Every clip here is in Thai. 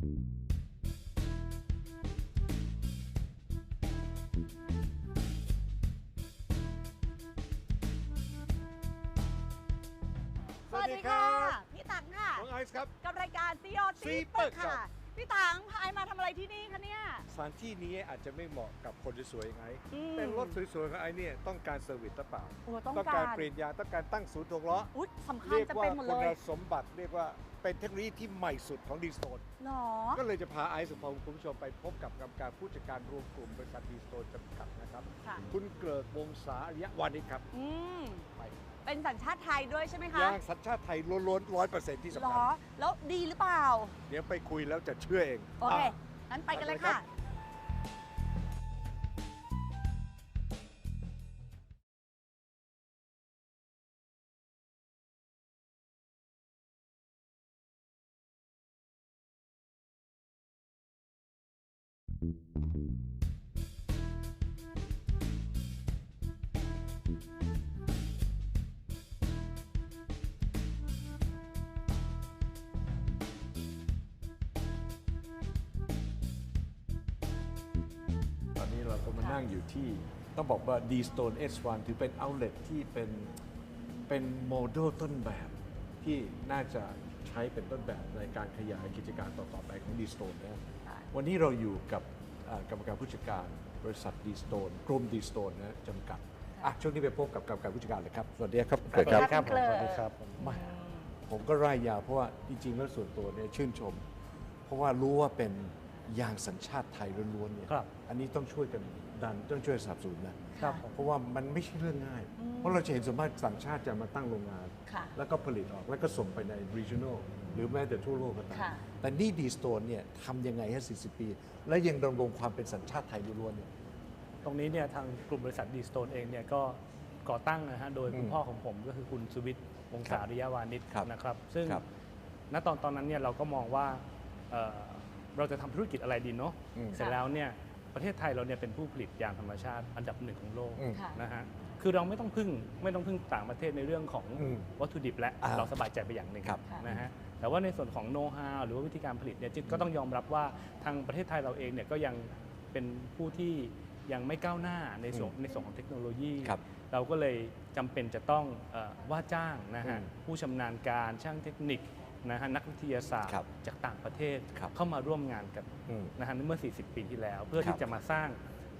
สวัสดีค่ะ พี่ตังค่ะ น้องไอซ์ครับ กับรายการซีออซีซีเปิเปิดดครัค่ะบพี่ตังพายมาทำอะไรที่นี่คะเนี่ย สถานที่นี้อาจจะไม่เหมาะกับคนสวยๆอย่างไอซ์อืมเป็นรถสวยๆของไอซ์เนี่ยต้องการเซอร์วิสหรือเปล่าโอ้ต้องต้องกาการรเปลี่ยนยางต้องการตั้งศูนย์ถ่วงล้อ อุ๊ยสำคัญเรียกจะว่าเป็นหมดคุเลณย สมบัติเรียกว่า เป็นเทคโนโลยีที่ใหม่สุดของดีสโตนหรอ ก็เลยจะพาไอซ์สุภาพคุณผู้ชมไปพบกับกรรมการผู้จัดการรวมกลุ่มบริษัทดีสโตนจำกัดนะครับ ค่ะ คุณเกริกวงศาอริยวานิชครับอืม ไปเป็นสัญชาติไทยด้วยใช่ไหมคะยางสัญชาติไทยล้วนๆร้อยเปอร์เซ็นต์ที่หรสำคัญอ แล้วดีหรือเปล่า เดี๋ยวไปคุยแล้วจะเชื่อเองโอเคอะงั้นไปกันเลยไปเลยครัค่ะบ ตอนนี้เราก็มานั่งอยู่ที่ ต้องบอกว่า D Stone S1 ถือเป็น outlet ที่เป็นเป็นโมเดลต้นแบบที่น่าจะใช้เป็นต้นแบบในการขยายกิจการต่อๆไปของ D Stone นะใช่วันนี้เราอยู่กับอ่า กรรมการผู้จัดการ บริษัท D Stone กลุ่ม D Stone นะจำกัดอะช่วงนี้ไปพบกับกรรมการผู้จัดการเลยครับ สวัสดีครับสวัสดีครับเกิดคุณเกริกสวัสดีครับมาผมก็ร่ายยาวเพราะว่าจริงๆแล้วส่วนตัวเนี่ยชื่นชม เพราะว่ารู้ว่าเป็นยางสัญชาติไทยล้วนๆเนี่ยครับอันนี้ต้องช่วยกัน ดันต้องช่วยสนับสนุนนะ ครับเพราะว่ามันไม่ใช่เรื่องง่ายเพราะเราจะเห็นสมมติต่างชาติจะมาตั้งโรงงาน ค่ะแล้วก็ผลิตออกแล้วก็ส่งไปใน regional หรือแม้แต่ทั่วโลกก็ตามค่ะ แต่นี่ดีสโตนเนี่ยทำยังไงให้ 40 ปี และยังดำรงความเป็นสัญชาติไทยล้วนๆเนี่ย ตรงนี้เนี่ยทางกลุ่มบริษัทดีสโตนเองเนี่ยก็ก่อตั้งนะฮะโดยคุณอืมพ่อของผมก็คือคุณสุวิทย์วงศาริยาวานิชครับนะครับ ซึ่งครับณตอนตอนนั้นเนี่ยเราก็มองว่าเอ่อเราจะทำธุรกิจอะไรดีเนาะอืมเสร็จแล้วเนี่ย ประเทศไทยเราเนี่ยเป็นผู้ผลิตยางธรรมชาติอันดับหนึ่งของโลกอืม ค่ะ นะฮะคือเราไม่ต้องพึ่งไม่ต้องพึ่งต่างประเทศในเรื่องของอืมวัตถุดิบและอ่าเราสบายใจไปอย่างหนึ่งครับนะฮะแต่ว่าในส่วนของโน้ตฮาวหรือว่าวิธีการผลิตเนี่ยจึงก็ต้องยอมรับว่าทางประเทศไทยเราเองเนี่ยก็ยังเป็นผู้ที่ยังไม่ก้าวหน้าในส่วนในส่วนของเทคโนโลยี ครับ เราก็เลยจำเป็นจะต้องเออว่าจ้างนะฮะอืมผู้ชำนาญการช่างเทคนิค นะฮะนักวิทยาศาสตร์ครับจากต่างประเทศครับเข้ามาร่วมงานกันอืมนะฮะเมื่อ 40 ปีที่แล้ว เพื่อครัที่บจะมาสร้าง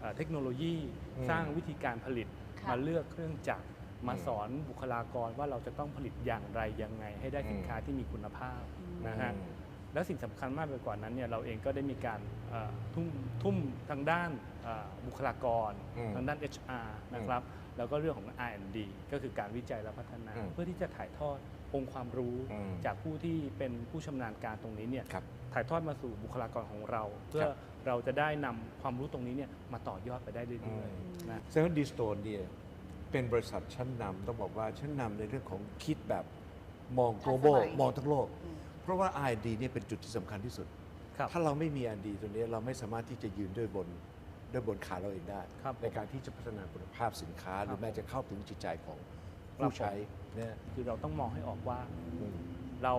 เอ่อเทคโนโลยีอืมสร้างวิธีการผลิตค่ะ มาเลือกเครื่องจักรมาอืมสอนบุคลากรว่าเราจะต้องผลิตอย่างไรยังไง ให้ได้สินค้าที่มีคุณภาพนะฮะ อืม แล้วสิ่งสำคัญมากไปกว่านั้นเนี่ยเราเองก็ได้มีการเอ่อทุ่มทุ่มทางด้านเอ่อบุคลากร อืมทางด้าน HR นะครับ แล้วก็เรื่องของ R&D ก็คือการวิจัยและพัฒนาอืมเพื่อที่จะถ่ายทอดองค์ความรู้อืมจากผู้ที่เป็นผู้ชำนาญการตรงนี้เนี่ยครับถ่ายทอดมาสู่บุคลากรของเรา เพื่อครับเราจะได้นำความรู้ตรงนี้เนี่ยมาต่อยอดไปได้เรื่อยๆนะเซเว่นดีสโตนเนี่ยเป็นบริษัทชั้นนำต้องบอกว่าชั้นนำในเรื่องของคิดแบบมอง global ทันสมัยมองทั้งโลก เพราะว่า R&D เนี่ยเป็นจุดที่สำคัญที่สุดครับถ้าเราไม่มี R&D ตัวนี้เราไม่สามารถที่จะยืนด้วยบน ด้วยบนขาเราเองได้ ครับในการที่จะพัฒนาคุณภาพสินค้า หรือแม้จะเข้าถึงจิตใจของครับผู้ใช้เนี่ยคือเราต้องมองให้ออกว่าอืม เรา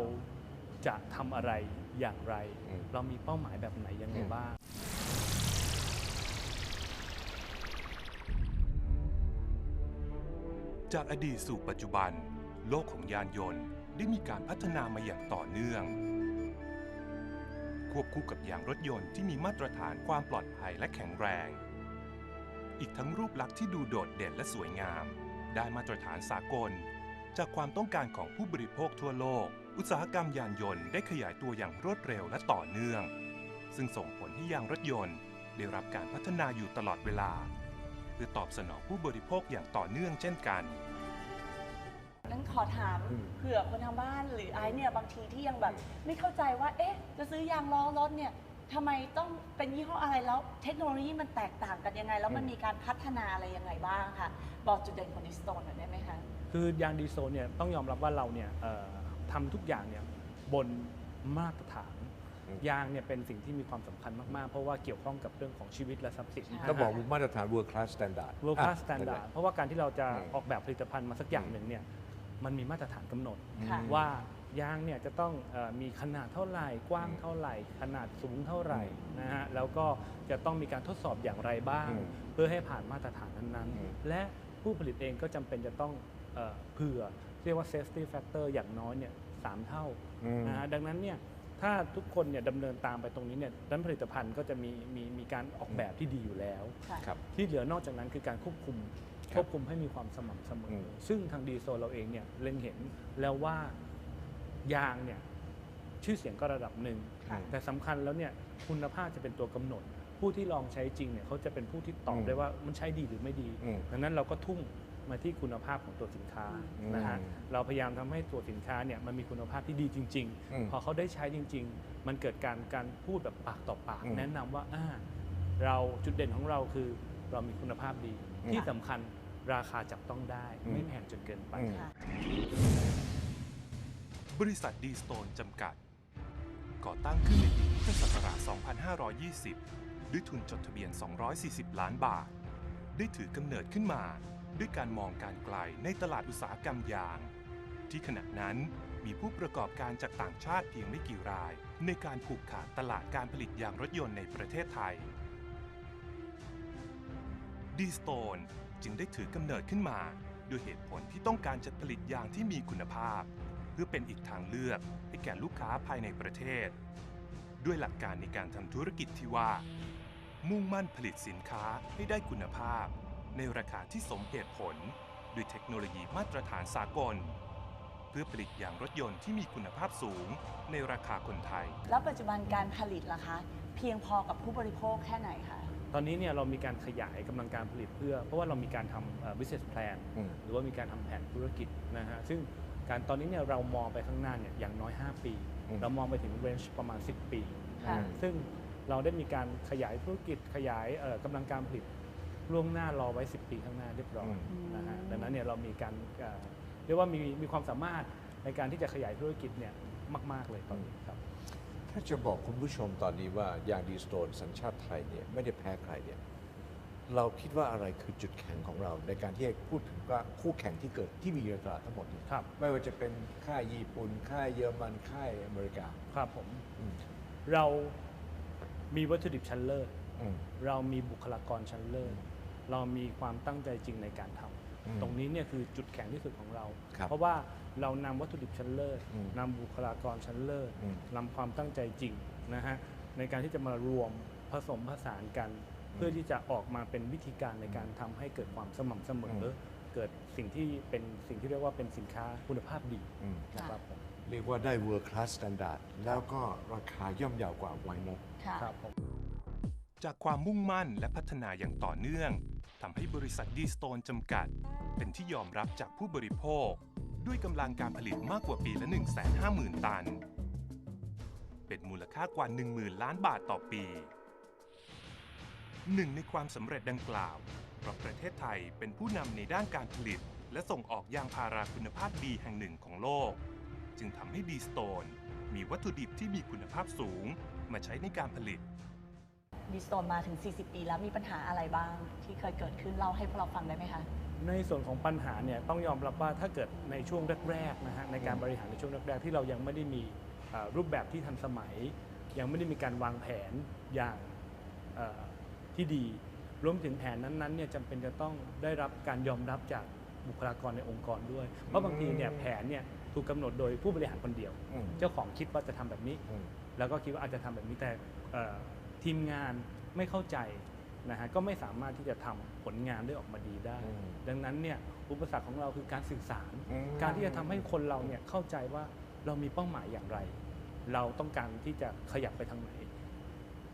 จะทำอะไรอย่างไร อืม เรามีเป้าหมายแบบไหนยังไงอืมบ้าง จากอดีตสู่ปัจจุบัน โลกของยานยนต์ได้มีการพัฒนามาอย่างต่อเนื่อง ควบคู่กับยางรถยนต์ที่มีมาตรฐานความปลอดภัยและแข็งแรง อีกทั้งรูปลักษณ์ที่ดูโดดเด่นและสวยงาม ได้มาตรฐานสากล จากความต้องการของผู้บริโภคทั่วโลก อุตสาหกรรมยานยนต์ได้ขยายตัวอย่างรวดเร็วและต่อเนื่อง ซึ่งส่งผลให้ยางรถยนต์ ได้รับการพัฒนาอยู่ตลอดเวลา เพื่อตอบสนองผู้บริโภคอย่างต่อเนื่องเช่นกัน ขอถามอืมเผื่อคนทางบ้านหรือไอซ์เนี่ยบางทีที่ยังแบบไม่เข้าใจว่า เอ๊ะ จะซื้อยางล้อรถเนี่ยทำไมต้องเป็นยี่ห้ออะไรแล้ว เทคโนโลยีมันแตกต่างกันยังไง แล้วมันมีการพัฒนาอะไรยังไงบ้างคะบอกจุดเด่นของดิสโตนหน่อยได้ไหมคะ คือยางดีโซนเนี่ยต้องยอมรับว่าเราเนี่ยเอ่อทำทุกอย่างเนี่ยบนมาตรฐาน อืม ยางเนี่ยเป็นสิ่งที่มีความสำคัญมาก ๆ เพราะว่าเกี่ยวข้องกับเรื่องของชีวิตและทรัพย์สินก็บอกมาตรฐาน world class standard world class อะ standard เพราะว่าการที่เราจะอืมออกแบบผลิตภัณฑ์มาสักอย่างหนึ่งเนี่ย มันมีมาตรฐานกำหนด ค่ะ ว่ายางเนี่ยจะต้องเออมีขนาดเท่าไหร่ กว้างอืมเท่าไหร่ ขนาดสูงเท่าไหร่นะฮะแล้วก็จะต้องมีการทดสอบอย่างไรบ้าง อืมเพื่อให้ผ่านมาตรฐานนั้นอืม ๆ และผู้ผลิตเองก็จำเป็นจะต้องเอ่อเผื่อ เรียกว่า safety factor อย่างน้อยเนี่ยสามเท่า อืม นะฮะดังนั้นเนี่ยถ้าทุกคนเนี่ยดำเนินตามไปตรงนี้เนี่ยด้านผลิตภัณฑ์ก็จะมีมีมีการออกแบบที่ดีอยู่แล้ว ค่ะ ครับ ที่เหลือนอกจากนั้นคือการควบคุม ครับควบคุมให้มีความสม่ำเสมออือมซึ่งทางดีโซเราเองเนี่ยเล็งเห็นแล้วว่ายางเนี่ยชื่อเสียงก็ระดับหนึ่งค่ะแต่สำคัญแล้วเนี่ยคุณภาพจะเป็นตัวกำหนด ผู้ที่ลองใช้จริงเนี่ยเขาจะเป็นผู้ที่ตอบอืมได้ว่ามันใช้ดีหรือไม่ดีอืมดังนั้นเราก็ทุ่มมาที่คุณภาพของตัวสินค้าอืมนะฮะเราพยายามทำให้ตัวสินค้าเนี่ยมันมีคุณภาพที่ดีจริงอืมๆพอเขาได้ใช้จริง ๆ มันเกิดการการพูดแบบปากต่อปากอืมแนะนำว่าอ่าเราจุดเด่นของเราคือเรามีคุณภาพดีอืมที่สำคัญ ราคาจับต้องได้อืมไม่แพงจนเกินไปอืมค่ะ บริษัทดีสโตนจำกัด ก่อตั้งขึ้นในปีพุทธศักราช 2520 ด้วยทุนจดทะเบียน 240 ล้านบาท ได้ถือกำเนิดขึ้นมา ด้วยการมองการไกลในตลาดอุตสาหกรรมยาง ที่ขณะนั้นมีผู้ประกอบการจากต่างชาติเพียงไม่กี่ราย ในการผูกขาดตลาดการผลิตยางรถยนต์ในประเทศไทยดีสโตน จึงได้ถือกำเนิดขึ้นมา ด้วยเหตุผลที่ต้องการจะผลิตยางที่มีคุณภาพ เพื่อเป็นอีกทางเลือกให้แก่ลูกค้าภายในประเทศ ด้วยหลักการในการทำธุรกิจที่ว่า มุ่งมั่นผลิตสินค้าให้ได้คุณภาพ ในราคาที่สมเหตุผล ด้วยเทคโนโลยีมาตรฐานสากล เพื่อผลิตยางรถยนต์ที่มีคุณภาพสูง ในราคาคนไทย แล้วปัจจุบันการผลิตล่ะคะ เพียงพอกับผู้บริโภคแค่ไหนคะ ตอนนี้เนี่ยเรามีการขยายกำลังการผลิตเพื่อ เพราะว่าเรามีการทำเอ่อ business plan อืมหรือว่ามีการทำแผนธุรกิจนะฮะซึ่งการตอนนี้เนี่ยเรามองไปข้างหน้าเนี่ยอย่างน้อย 5 ปีอืมเรามองไปถึง range ประมาณ 10 ปีค่ะนะซึ่งเราได้มีการขยายธุรกิจขยายเอ่อกำลังการผลิตล่วงหน้ารอไว้ 10 ปีข้างหน้าเรียบร้อยอืมนะฮะดังนั้นเนี่ยเรามีการเอ่อเรียกว่ามีมีความสามารถในการที่จะขยายธุรกิจเนี่ยมาก ๆ เลยตอนนี้ครับ ถ้าจะบอกคุณผู้ชมตอนนี้ว่ายางดีสโตนสัญชาติไทยเนี่ยไม่ได้แพ้ใครเนี่ยเราคิดว่าอะไรคือจุดแข็งของเรา ในการที่จะพูดถึงว่าคู่แข่งที่เกิดที่มีในตลาดทั้งหมดเนี่ยครับไม่ว่าจะเป็นค่ายญี่ปุ่นค่ายเยอรมันค่ายอเมริกาครับผมอืมเรามีวัตถุดิบชั้นเลิศ อืม เรามีบุคลากรชั้นเลิศ เรามีความตั้งใจจริงในการทำอืม ตรงนี้เนี่ยคือจุดแข็งที่สุดของเราครับเพราะว่าเรานำวัตถุดิบชั้นเลิศอืมนำบุคลากรชั้นเลิศอืมนำความตั้งใจจริงนะฮะในการที่จะมารวมผสมผสานกัน เพื่อที่จะออกมาเป็นวิธีการในการทำให้เกิดความสม่ำเสมออเกิดสิ่งที่เป็นสิ่งที่เรียกว่าเป็นสินค้าคุณภาพดีอืมนะครับผมเรียกว่าได้ world class standard แล้วก็ราคาย่อมเยาวกว่า why not ค่ะครับผมจากความมุ่งมั่นและพัฒนาอย่างต่อเนื่อง ทำให้บริษัทดีสโตนจำกัด เป็นที่ยอมรับจากผู้บริโภค ด้วยกำลังการผลิตมากกว่าปีละ 150,000 ตัน เป็นมูลค่ากว่า 10,000 ล้านบาทต่อปี หนึ่งในความสำเร็จดังกล่าวเพราะประเทศไทยเป็นผู้นำในด้านการผลิต และส่งออกยางพาราคุณภาพดีแห่งหนึ่งของโลก จึงทำให้ดีสโตนมีวัตถุดิบที่มีคุณภาพสูงมาใช้ในการผลิต ดิสโตนมาถึง 40 ปีแล้วมีปัญหาอะไรบ้างที่เคยเกิดขึ้นเล่าให้พวกเราฟังได้ไหมคะ ในส่วนของปัญหาเนี่ยต้องยอมรับว่าถ้าเกิดในช่วงแรกๆนะฮะในการบริหารในช่วงแรกๆที่เรายังไม่ได้มีเอ่อรูปแบบที่ทันสมัย ยังไม่ได้มีการวางแผนอย่างเอ่อที่ดี รวมถึงแผนนั้นๆเนี่ยจำเป็นจะต้องได้รับการยอมรับจากบุคลากรในองค์กรด้วย เพราะบางทีเนี่ยแผนเนี่ยถูกกำหนดโดยผู้บริหารคนเดียว อืม เจ้าของคิดว่าจะทำแบบนี้ อืม แล้วก็คิดว่าอาจจะทำแบบนี้แต่เอ่อ ทีมงานไม่เข้าใจนะฮะก็ไม่สามารถที่จะทำผลงานได้ออกมาดีได้อืมดังนั้นเนี่ยอุปสรรคของเราคือการสื่อสารอืมการที่จะทำให้คนเราเนี่ยเข้าใจว่าเรามีเป้าหมายอย่างไร เราต้องการที่จะขยับไปทางไหน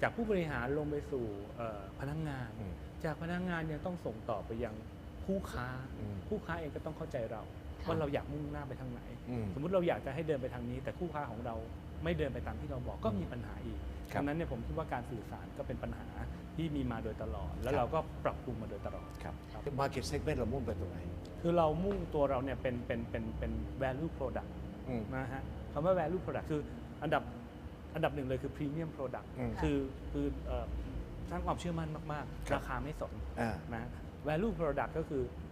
จากผู้บริหารลงไปสู่เอ่อพนักงานอืมจากพนักงานยังต้องส่งต่อไปยังผู้ค้าอืมผู้ค้าเองก็ต้องเข้าใจเราค่ะว่าเราอยากมุ่งหน้าไปทางไหนอืมสมมุติเราอยากจะให้เดินไปทางนี้ แต่คู่ค้าของเราไม่เดินไปตามที่เราบอกก็มีปัญหาอีกครับ ดังนั้นเนี่ยผมคิดว่าการสื่อสารก็เป็นปัญหาที่มีมาโดยตลอด แล้ควรับเราก็ปรับปรุงมาโดยตลอดครับครับ market segment เรามุ่งไปตรงไหน คือเรามุ่งตัวเราเนี่ยเป็นเป็นเป็นเป็น value product อืมนะฮะคำว่า value product คืออันดับอันดับหนึ่งเลยคือ premium product อืมคือคือเอ่อสร้างความเชื่อมั่นมากครัๆบราคาไม่สนอ่านะฮะ value product ก็คือเอ่อ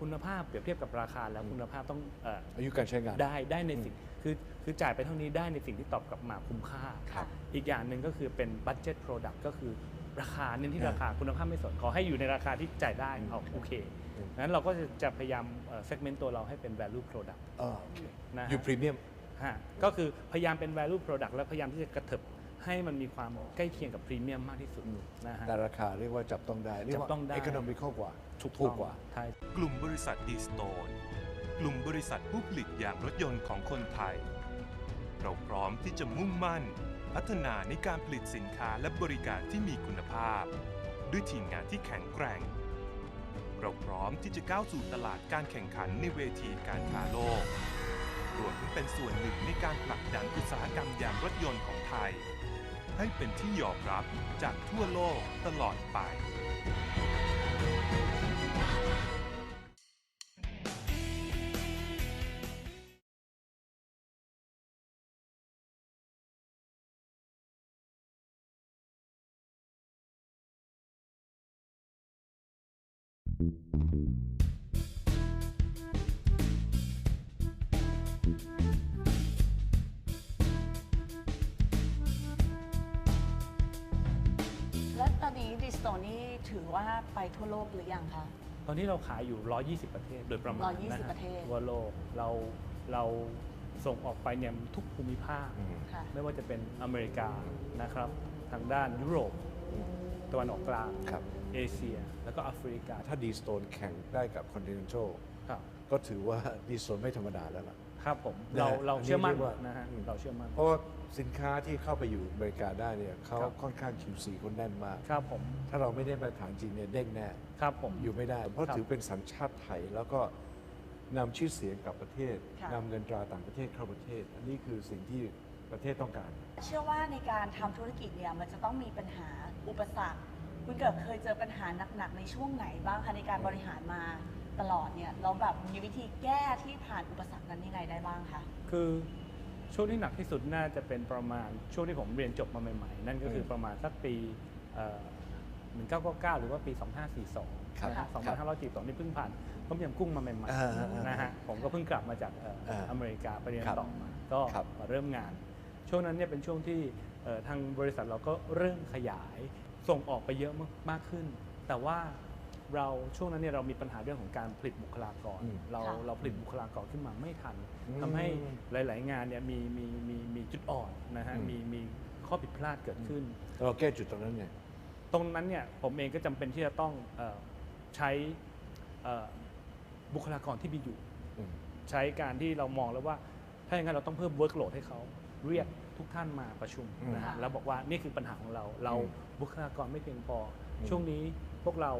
คุณภาพเปรียบเทียบกับราคาแล้วคุณภาพต้องเอ่ออายุการใช้งานได้ได้ในสิ่งคือคือจ่ายไปเท่านี้ได้ในสิ่งที่ตอบกลับมาคุ้มค่าครับอีกอย่างหนึ่งก็คือเป็น budget product ก็คือราคาเน้นที่อ่าราคาคุณภาพไม่สนขอให้อยู่ในราคาที่จ่ายได้เอาโอเคอืมงั้นเราก็จะจะพยายามเอ่อ segment ตัวเราให้เป็น value product อ่าโอเคนะฮะอยู่พรีเมียมฮะก็คือพยายามเป็น value product และพยายามที่จะกระเถิบ ให้มันมีความใกล้เคียงกับพรีเมียมมากที่สุดอืมนะฮะ แต่ราคาเรียกว่าจับต้องได้ เรียกว่าจับต้องได้ economical กว่าถูกถูต้กองกว่า ใช่ กลุ่มบริษัทดีสโตนกลุ่มบริษัทผู้ผลิตยางรถยนต์ของคนไทย เราพร้อมที่จะมุ่งมั่น พัฒนาในการผลิตสินค้าและบริการที่มีคุณภาพ ด้วยทีมงานที่แข็งแกร่ง เราพร้อมที่จะก้าวสู่ตลาดการแข่งขันในเวทีการค้าโลก รวมถึงเป็นส่วนหนึ่งในการผลักดันอุตสาหกรรมยางรถยนต์ของไทย ให้เป็นที่ยอมรับจากทั่วโลกตลอดไปแล นนี้ดิสโตนี่ถือว่าไปทั่วโลกหรือยังคะ ตอนนี้เราขายอยู่ 120 ประเทศโดยประมาณ120นะฮะประเทศ ทั่วโลกเราเราส่งออกไปเนี่ยทุกภูมิภาค อืม ค่ะ ไม่ว่าจะเป็นอเมริกานะครับ ทางด้านยุโรปตะวันออกกลาง ครับ เอเชีย แล้วก็แอฟริกาถ้าดีสโตนแข่งได้กับ Continental ครับ ก็ถือว่าดีสโตนไม่ธรรมดาแล้วล่ะ ครับผมนะเราฮะเราอันนี้เชื่อมั่นเรียกว่านะฮะอืม เราเชื่อมั่นเพราะว่าสินค้าที่เข้าไปอยู่อเมริกาได้เนี่ยเขาครับค่อนข้าง QC คนแน่นมาก ครับผมถ้าเราไม่ได้มาตรฐานจริงเนี่ยเด้งแน่ ครับผม อยู่ไม่ได้ เพราะครับ ถือเป็นสัญชาติไทย แล้วก็นำชื่อเสียงกลับประเทศค่ะ นำเงินตราต่างประเทศเข้าประเทศ อันนี้คือสิ่งที่ประเทศต้องการ เชื่อว่าในการทำธุรกิจเนี่ยมันจะต้องมีปัญหาอุปสรรค คุณเกิดเคยเจอปัญหาหนักๆในช่วงไหนบ้างคะในการบริหารมา ตลอดเนี่ยเราแบบมีวิธีแก้ที่ผ่านอุปสรรคนั้นยังไงได้บ้างคะคือช่วงที่หนักที่สุดน่าจะเป็นประมาณช่วงที่ผมเรียนจบมาใหม่ๆ นั่นก็คือมประมาณสักปีเอ่อ1999หรือว่าปี 2542ครับนะฮะครับ2542นี่เพิ่งผ่านต้มยำกุ้งมาใหม่อ่าๆนะฮะผมก็เพิ่งกลับมาจากเอ่ออ่าอเมริกาไปเรียนครับต่อมา ก็ครับมาเริ่มงาน ช่วงนั้นเนี่ยเป็นช่วงที่เอ่อทางบริษัทเราก็เริ่มขยายส่งออกไปเยอะมากมากขึ้น แต่ว่า เราช่วงนั้นเนี่ยเรามีปัญหาเรื่องของการผลิตบุคลากรอืมเราค่ะเราผลิตบุคลากรขึ้นมาไม่ทันอืมทำให้หลาย ๆ งานเนี่ยมีมีมีมีจุดอ่อนนะฮะอืมมีมีข้อผิดพลาดเกิดขึ้นเราแก้จุดตรงนั้นไงตรงนั้นเนี่ยผมเองก็จำเป็นที่จะต้องเออใช้เอ่อบุคลากรที่มีอยู่อืมใช้การที่เรามองแล้วว่า ถ้าอย่างนั้นเราต้องเพิ่ม workload ให้เขาเรียกทุกท่านมาประชุมอืมนะฮะค่ะแล้วบอกว่านี่คือปัญหาของเรา เราอืมบุคลากรไม่เพียงพออมช่วงนี้พวกเรา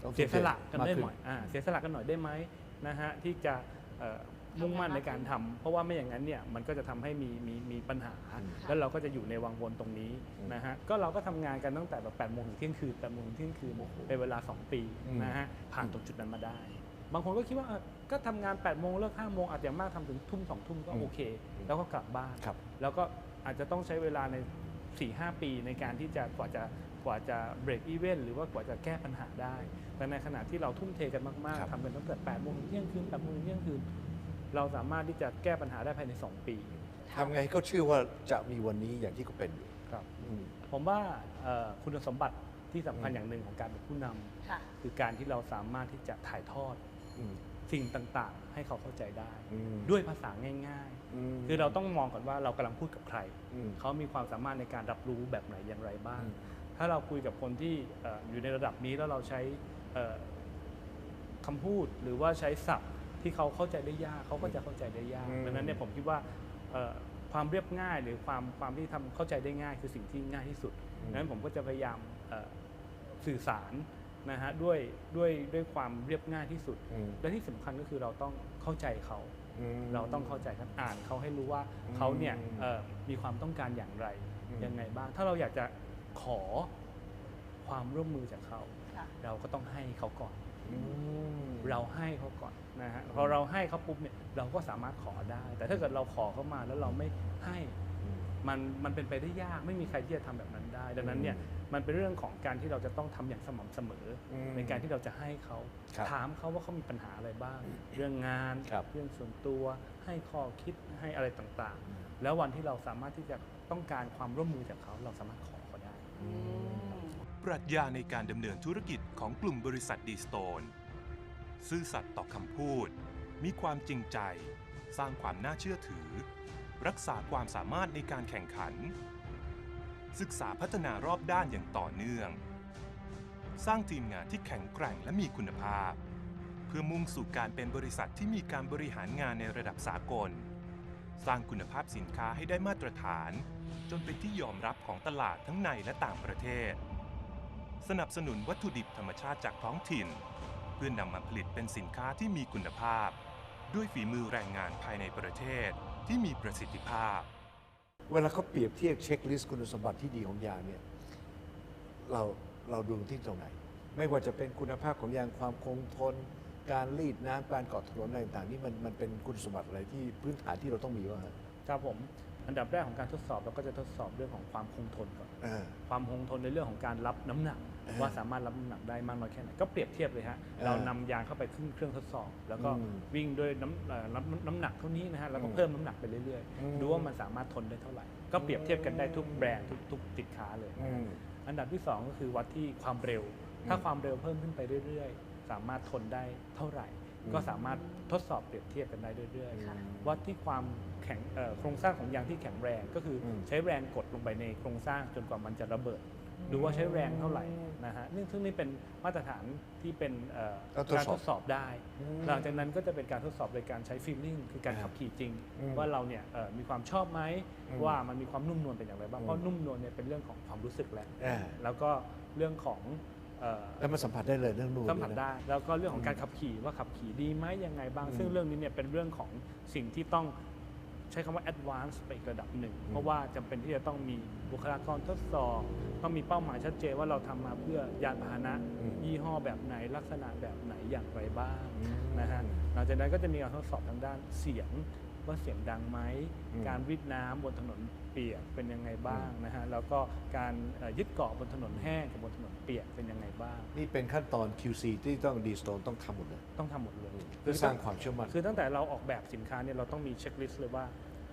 เอ่อต้องเสียสละกันมากได้ขึ้นหน่อยอ่าเสียสละกันหน่อยได้ไหมนะฮะที่จะเอ่อมุ่งมั่นในการทำเพราะว่าไม่อย่างนั้นเนี่ยมันก็จะทำให้มีมีมีปัญหา แล้วเราก็จะอยู่ในวังวนตรงนี้อืมนะฮะก็เราก็ทำงานกันตั้งแต่แบบ8โมงถึงเที่ยงคืน8โมงถึงเที่ยงคืนเป็นเวลา 2 ปีอืมนะฮะผ่านตรงจุดนั้นมาได้ บางคนก็คิดว่าเออก็ทำงาน8โมงเลิก5โมงอาจจะอย่างมากทำถึงทุ่ม2ทุ่มก็อืมโอเค แล้วก็กลับบ้านครับแล้วก็อาจจะต้องใช้เวลาใน4-5ปีในการที่จะกว่าจะ กว่าจะเบรกอีเวนต์หรือว่ากว่าจะแก้ปัญหาได้แต่ในขณะที่เราทุ่มเทกันมากครับๆทำกันตั้งแต่8โมงถึงเที่ยงคืน8โมงถึงเที่ยงคืน เราสามารถที่จะแก้ปัญหาได้ภายใน 2 ปี ทำไงให้เขาเชื่อว่าจะมีวันนี้อย่างที่เขาเป็นอยู่ครับ อืม ผมว่าเอ่อคุณสมบัติที่สำคัญอืมอย่างหนึ่งของการเป็นผู้นำค่ะ คือการที่เราสามารถที่จะถ่ายทอดอืมสิ่งต่างๆ ให้เขาเข้าใจได้ อืมด้วยภาษาง่ายมๆ คือเราต้องมองก่อนว่าเรากำลังพูดกับใคร อืม เขามีความสามารถในการรับรู้แบบไหนอย่างไรบ้าง อืม ถ้าเราคุยกับคนที่เอ่ออยู่ในระดับนี้แล้วเราใช้เอ่อคำพูดหรือว่าใช้ศัพท์ที่เขาเข้าใจได้ยากเขาก็จะเข้าใจได้ยากอืมดังนั้นเนี่ยผมคิดว่าเอ่อความเรียบง่ายหรือความความที่ทำเข้าใจได้ง่ายคือสิ่งที่ง่ายที่สุดดังนั้นผมก็จะพยายามเอ่อสื่อสารนะฮะด้วยด้วยด้วยความเรียบง่ายที่สุดอืมและที่สำคัญก็คือเราต้องเข้าใจเขาอืมเราต้องเข้าใจเขาอ่านเขาให้รู้ว่าอืมเขาเนี่ยเอ่อมีความต้องการอย่างไรอืมยังไงบ้าง ถ้าเราอยากจะ ขอความร่วมมือจากเขา ค่ะ เราก็ต้องให้เขาก่อนอืมเราให้เขาก่อนนะฮะพอเราให้เขาปุ๊บเนี่ยเราก็สามารถขอได้ แต่ถ้าเกิดเราขอเขามาแล้วเราไม่ให้อืมมันมันเป็นไปได้ยากไม่มีใครที่จะทำแบบนั้นได้ ดังนั้นเนี่ยอืมมันเป็นเรื่องของการที่เราจะต้องทำอย่างสม่ำเสมออมในการที่เราจะให้เขาครับถามเขาว่าเขามีปัญหาอะไรบ้าง เรื่องงาน ครับ เรื่องส่วนตัว ให้ข้อคิดให้อะไรต่างๆ แล้ววันที่เราสามารถที่จะต้องการความร่วมมือจากเขาเราสามารถขอเขาได้อืม ปรัชญาในการดำเนินธุรกิจของกลุ่มบริษัทดีสโตน ซื่อสัตย์ต่อคำพูด มีความจริงใจ สร้างความน่าเชื่อถือ รักษาความสามารถในการแข่งขัน ศึกษาพัฒนารอบด้านอย่างต่อเนื่อง สร้างทีมงานที่แข็งแกร่งและมีคุณภาพ เพื่อมุ่งสู่การเป็นบริษัทที่มีการบริหารงานในระดับสากล สร้างคุณภาพสินค้าให้ได้มาตรฐาน จนเป็นที่ยอมรับของตลาดทั้งในและต่างประเทศ สนับสนุนวัตถุดิบธรรมชาติจากท้องถิ่น เพื่อนำมาผลิตเป็นสินค้าที่มีคุณภาพ ด้วยฝีมือแรงงานภายในประเทศที่มีประสิทธิภาพ เวลาเขาเปรียบเทียบเช็คลิสต์คุณสมบัติที่ดีของยางเนี่ยเราเราดูที่ตรงไหน ไม่ว่าจะเป็นคุณภาพของยางความคงทน การรีดน้ำการเกาะถนนอะไรต่างๆนี่มันมันเป็นคุณสมบัติอะไรที่พื้นฐานที่เราต้องมีวะฮะครับผมอันดับแรกของการทดสอบเราก็จะทดสอบเรื่องของความคงทนก่อนอ่าความคงทนในเรื่องของการรับน้ำหนักอ่าว่าสามารถรับน้ำหนักได้มากน้อยแค่ไหนก็เปรียบเทียบเลยฮะอ่าเรานำยางเข้าไปขึ้นเครื่องทดสอบ แล้วก็อืมวิ่งด้วยน้ำเอ่อน้ำน้ำหนักเท่านี้นะฮะแล้วก็อืมเพิ่มน้ำหนักไปเรื่อยอืมๆดูว่ามันสามารถทนได้เท่าไหร่ ก็เปรียบเทียบกันได้ทุกแบรนด์ทุกทุกสินค้าเลยอืมอันดับที่ 2 ก็คือวัดที่ความเร็ว ถ้าความเร็วเพิ่มขึ้นไปเรื่อยๆ สามารถทนได้เท่าไหร่อืมก็สามารถทดสอบเปรียบเทียบกันได้เรื่อยค่ะๆวัดที่ความแข็งเอ่อโครงสร้างของยางที่แข็งแรงก็คืออมใช้แรงกดลงไปในโครงสร้างจนกว่ามันจะระเบิดดูว่าใช้แรงเท่าไหร่นะฮะนี่ซึ่งนี่เป็นมาตรฐานที่เป็นเอ่อก็ทดการสอบทดสอบได้อืมหลังจากนั้นก็จะเป็นการทดสอบโดยการใช้ฟีลลิ่งคือการอ่าขับขี่จริงอืมว่าเราเนี่ยเอ่อมีความชอบไหมอืมว่ามันมีความนุ่มนวลเป็นอย่างไรบ้างอืมเพราะนุ่มนวลเนี่ยเป็นเรื่องของความรู้สึกแหละอ่าแล้วก็เรื่องของเอ่อ แล้วมันสัมผัสได้เลยเรื่องนู่นสัมผัสเนี่ยนะได้ แล้วก็เรื่องของการขับขี่ว่าขับขี่ดีไหมยังไงบ้างอืมซึ่งเรื่องนี้เนี่ยเป็นเรื่องของสิ่งที่ต้องใช้คำว่า advance ไปอีกระดับหนึ่งอืมเพราะว่าจำเป็นที่จะต้องมีบุคลากรทดสอบต้องมีเป้าหมายชัดเจนว่าเราทำมาเพื่อยานพาหนะ ยี่ห้อแบบไหนลักษณะแบบไหนอย่างไรบ้างนะฮะหลังจากนั้นก็จะมีการทดสอบทางด้านเสียง ว่าเสียงดังไหมอืมการวิดน้ำบนถนนเปียกเป็นยังไงบ้างนะฮะแล้วก็การเอ่อยึดเกาะบนถนนแห้งกับบนถนนเปียกเป็นยังไงบ้าง นี่เป็นขั้นตอน QC ที่ต้องดีสโตนต้องทำหมดเลยต้องทำหมดเลยเพื่อสร้างความเชื่อมั่นคือตั้งแต่เราออกแบบสินค้าเนี่ยเราต้องมีเช็คลิสต์เลยว่า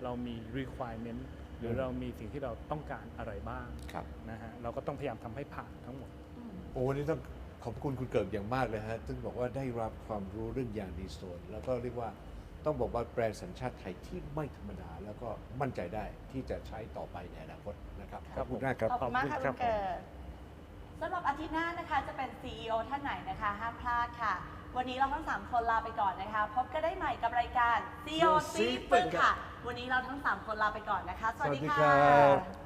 เรามี requirement หรือมเรามีสิ่งที่เราต้องการอะไรบ้างครับนะฮะเราก็ต้องพยายามทำให้ผ่านทั้งหมด โอ้วันนี้ต้องขอบคุณคุณเกิดอย่างมากเลยฮะซึ่งบอกว่าได้รับความรู้เรื่องยางดีสโตนแล้วก็เรียกว่า ต้องบอกว่าแบรนด์สัญชาติไทยที่ไม่ธรรมดา แล้วก็มั่นใจได้ที่จะใช้ต่อไปในอนาคตนะครับขอบคุณมากครับขอบคุณมากค่ะขคุอบณคุณครับเกิดสำหรับอาทิตย์หน้านะคะจะเป็น CEO ท่านไหนนะคะห้ามพลาดค่ะ วันนี้เราทั้ง 3 คนลาไปก่อนนะคะ พบกันได้ใหม่กับรายการ CEO ซีปึกค่ะ วันนี้เราทั้ง 3 คนลาไปก่อนนะคะ สวัสดีสวัสดีค่ะ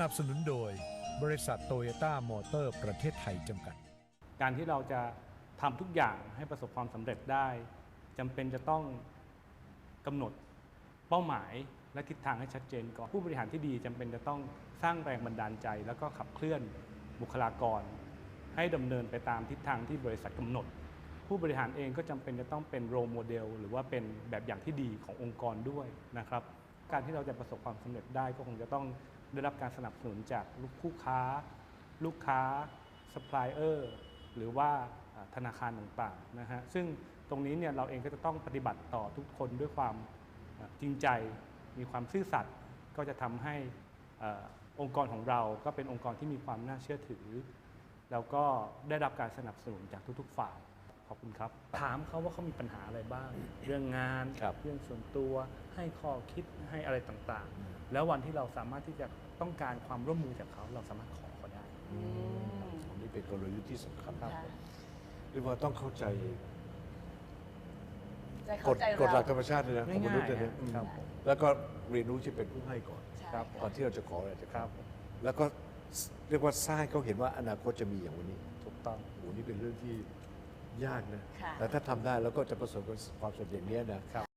นับสนุนโดย บริษัทโตโยต้ามอเตอร์ประเทศไทยจำกัด การที่เราจะทำทุกอย่างให้ประสบความสำเร็จได้จำเป็นจะต้องกำหนดเป้าหมายและทิศทางให้ชัดเจนก่อนผู้บริหารที่ดีจำเป็นจะต้องสร้างแรงบันดาลใจ แล้วก็ขับเคลื่อนบุคลากร ให้ดำเนินไปตามทิศทางที่บริษัทกำหนด ผู้บริหารเองก็จำเป็นจะต้องเป็นโรโมเดลหรือว่าเป็นแบบอย่างที่ดีขององค์กรด้วยนะครับ การที่เราจะประสบความสำเร็จได้ก็คงจะต้อง ได้รับการสนับสนุนจากลูกคู่ค้า ลูกค้าซัพพลายเออร์หรือว่าอ่าธนาคารต่างๆนะฮะซึ่งตรงนี้เนี่ยเราเองก็จะต้องปฏิบัติต่อทุกคนด้วยความอ่าจริงใจ มีความซื่อสัตย์ก็จะทำให้เออองค์กรของเราก็เป็นองค์กรที่มีความน่าเชื่อถือ แล้วก็ได้รับการสนับสนุนจากทุกๆฝ่ายขอบคุณครับ ถามเขาว่าเขามีปัญหาอะไรบ้าง เรื่องงานครับเรื่องส่วนตัวให้ข้อคิดให้อะไรต่างๆ แล้ววันที่เราสามารถที่จะต้องการความร่วมมือจากเขาเราสามารถขอเขาได้อืมผมได้นี่เป็นกลยุทธ์ที่สำคัญค่ะเรียกว่าต้องเข้าใจใจกเข้าฎใจกฎหลักธรเรารมชาติเลยนะของมนุษย์เนี่ยนะง่ายๆอืมครับผมแล้วก็เรียนรู้ที่เป็นผู้ให้ก่อนใช่ ครับ ก่อนที่เราจะขออะไรจากครัเขาบแล้วก็เรียกว่าสร้างให้เขาเห็นว่าอนาคตจะมีอย่างวันนี้ถูกต้อง โอ้โหนี่เป็นเรื่องที่ยากนะค่ะ แต่ถ้าทำได้แล้วก็จะประสบความสำเร็จอย่างเนี้ยนะ